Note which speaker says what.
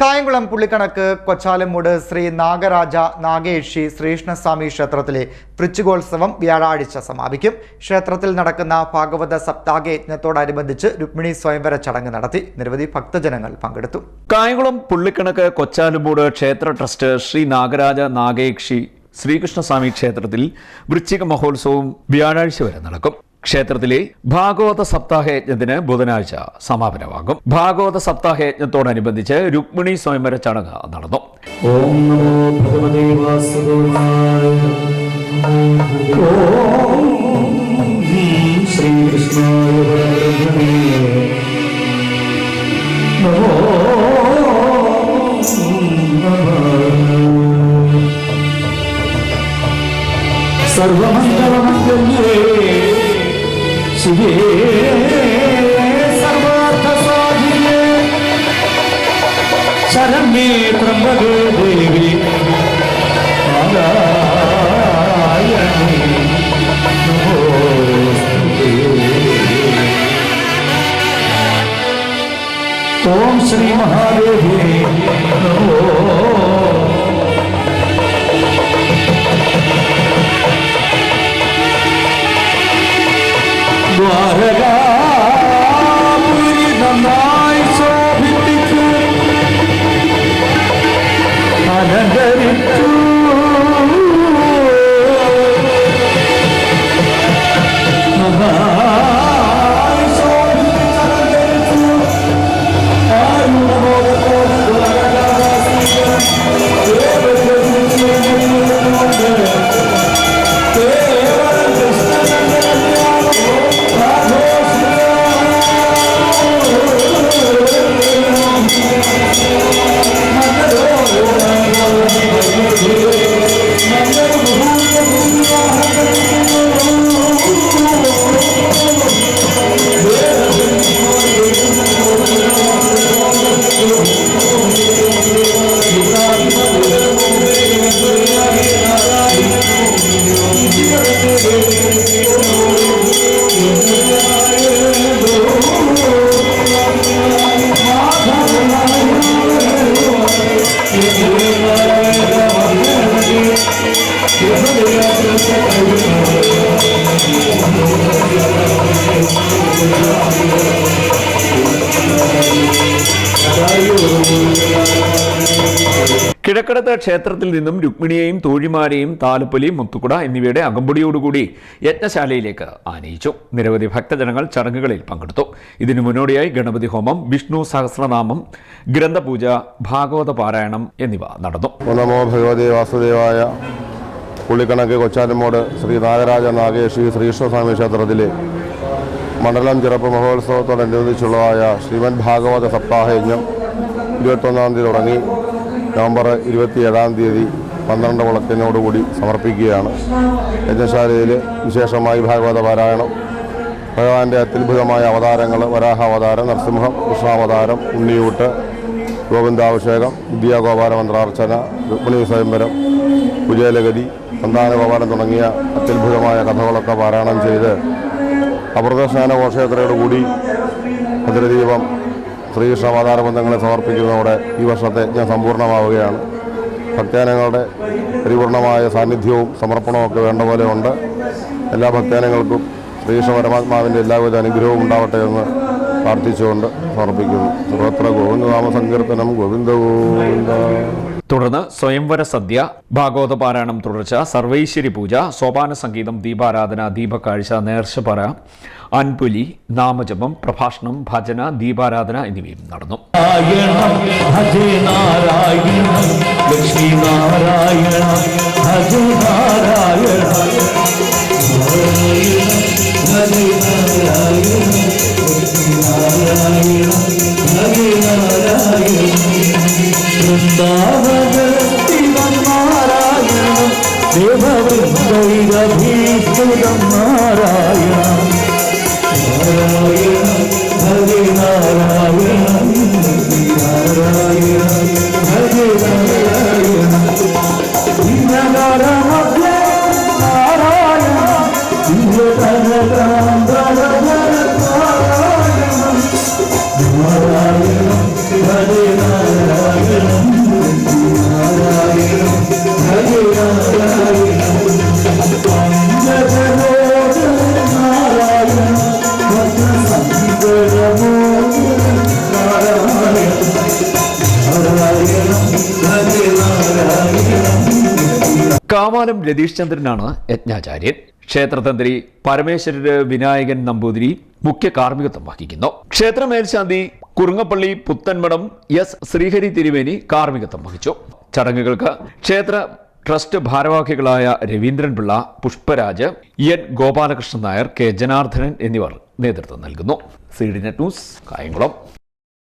Speaker 1: കായംകുളം പുള്ളിക്കണക്ക് കൊച്ചാലമ്മൂട് ശ്രീ നാഗരാജ നാഗേഷി ശ്രീകൃഷ്ണസ്വാമി ക്ഷേത്രത്തിലെ വൃശ്ചികോത്സവം വ്യാഴാഴ്ച സമാപിക്കും. ക്ഷേത്രത്തിൽ നടക്കുന്ന ഭാഗവത സപ്താഹ യജ്ഞത്തോടനുബന്ധിച്ച് രുക്മിണി സ്വയംവര ചടങ്ങ് നടത്തി നിരവധി ഭക്തജനങ്ങൾ പങ്കെടുത്തു.
Speaker 2: കായംകുളം പുള്ളിക്കണക്ക് കൊച്ചാലുമൂട് ക്ഷേത്ര ട്രസ്റ്റ് ശ്രീ നാഗരാജ നാഗേക്ഷി ശ്രീകൃഷ്ണസ്വാമി ക്ഷേത്രത്തിൽ വൃശ്ചിക മഹോത്സവം വ്യാഴാഴ്ച വരെ നടക്കും. ക്ഷേത്രത്തിലെ ഭാഗവത സപ്താഹയജ്ഞത്തിന് ബുധനാഴ്ച സമാപനമാകും. ഭാഗവത സപ്താഹയജ്ഞത്തോടനുബന്ധിച്ച് രുക്മിണി സ്വയംവര ചടങ്ങ് നടന്നു.
Speaker 3: ഓം ഓം शरण्ये त्र्यम्बके देवी नारायणी। ओम श्री महादेवी
Speaker 2: കിഴക്കടത്ത് ക്ഷേത്രത്തിൽ നിന്നും രുക്മിണിയെയും തോഴിമാരെയും താലപ്പൊലി മുത്തുകുട എന്നിവയുടെ അകമ്പടിയോടുകൂടി യജ്ഞശാലയിലേക്ക് ആനയിച്ചു. നിരവധി ഭക്തജനങ്ങൾ ചടങ്ങുകളിൽ പങ്കെടുത്തു. ഇതിനു മുന്നോടിയായി ഗണപതി ഹോമം വിഷ്ണു സഹസ്രനാമം ഗ്രന്ഥപൂജ ഭാഗവത പാരായണം എന്നിവ നടന്നു.
Speaker 4: നമോ ഭഗവതി വാസുദേവായ പുള്ളിക്കണക്ക് കൊച്ചാലുമോട് ശ്രീ നാഗരാജ നാഗേഷി ശ്രീകൃഷ്ണസ്വാമി ക്ഷേത്രത്തിലെ മണ്ഡലം ചിറപ്പ് മഹോത്സവത്തോടനുബന്ധിച്ചുള്ളതായ ശ്രീമദ് ഭാഗവത സപ്താഹ യജ്ഞം ഇരുപത്തൊന്നാം തീയതി തുടങ്ങി. നവംബർ ഇരുപത്തിയേഴാം തീയതി പന്ത്രണ്ട് വിളക്കിനോടുകൂടി സമർപ്പിക്കുകയാണ്. യജ്ഞശാലയിൽ വിശേഷമായി ഭാഗവത പാരായണം ഭഗവാന്റെ അത്യത്ഭുതമായ അവതാരങ്ങൾ വരാഹാവതാരം നരസിംഹം കൃഷ്ണാവതാരം ഉണ്ണിയൂട്ട് ഗോവിന്ദാഭിഷേകം വിദ്യാഗോപാല മന്ത്രാർച്ചന രുക്മിണി സ്വയംവരം പുജയലഗതി സന്താനഗോപാലം തുടങ്ങിയ അത്യത്ഭുതമായ കഥകളൊക്കെ പാരായണം ചെയ്ത് അമൃതസ്നാന ഘോഷയാത്രയോടുകൂടി ഭദ്രദീപം ശ്രീകൃഷ്ണ അവതാര ബന്ധങ്ങളെ സമർപ്പിക്കുന്നതോടെ ഈ വർഷത്തെ ഞാൻ സമ്പൂർണമാവുകയാണ് ഭക്തജനങ്ങളുടെ പരിപൂർണമായ സാന്നിധ്യവും സമർപ്പണവും ഒക്കെ വേണ്ട പോലെ ഉണ്ട്. എല്ലാ ഭക്തജനങ്ങൾക്കും ശ്രീകൃഷ്ണ പരമാത്മാവിന്റെ എല്ലാവിധ അനുഗ്രഹവും ഉണ്ടാവട്ടെ എന്ന് പ്രാർത്ഥിച്ചുകൊണ്ട് സമർപ്പിക്കുന്നു. സർവത്ര ഗോവിന്ദനാമ സങ്കീർത്തനം. ഗോവിന്ദ ഗോവിന്ദ.
Speaker 2: തുടർന്ന് സ്വയംവര സദ്യ ഭാഗവത പാരായണം തുടർച്ച സർവൈശ്വരി പൂജ സോപാന സംഗീതം ദീപാരാധന ദീപക്കാഴ്ച നേർച്ചപറ അൻപുലി നാമജപം പ്രഭാഷണം ഭജന ദീപാരാധന എന്നിവയും നടന്നു.
Speaker 3: ലക്ഷ്മി നാരായണ. വൃന്ദാവനത്തിനം നാരായണ ദേവവൃന്ദൈരഭീസ്തുതം നാരായണ നാരായണ ഹരേ നാരായണ നാരായണ ഹരേ നാരായണ ദിനകരമധ്യേ നാരായണ ദിവ്യകരകാന്തരധര
Speaker 2: കാവാലം രതീഷ് ചന്ദ്രനാണ് യജ്ഞാചാര്യൻ. ക്ഷേത്രതന്ത്രി പരമേശ്വര വിനായകൻ നമ്പൂതിരി മുഖ്യ കാർമ്മികത്വം വഹിക്കുന്നു. ക്ഷേത്ര മേൽശാന്തി കുറുങ്ങപ്പള്ളി പുത്തൻമഠം എസ് ശ്രീഹരി തിരുവേനി കാർമ്മികത്വം വഹിച്ചു. ചടങ്ങുകൾക്ക് ക്ഷേത്ര ട്രസ്റ്റ് ഭാരവാഹികളായ രവീന്ദ്രൻപിള്ള പുഷ്പരാജ് എൻ ഗോപാലകൃഷ്ണൻ നായർ കെ ജനാർദ്ദനൻ എന്നിവർ നേതൃത്വം നൽകുന്നു. C news Kayamkulam.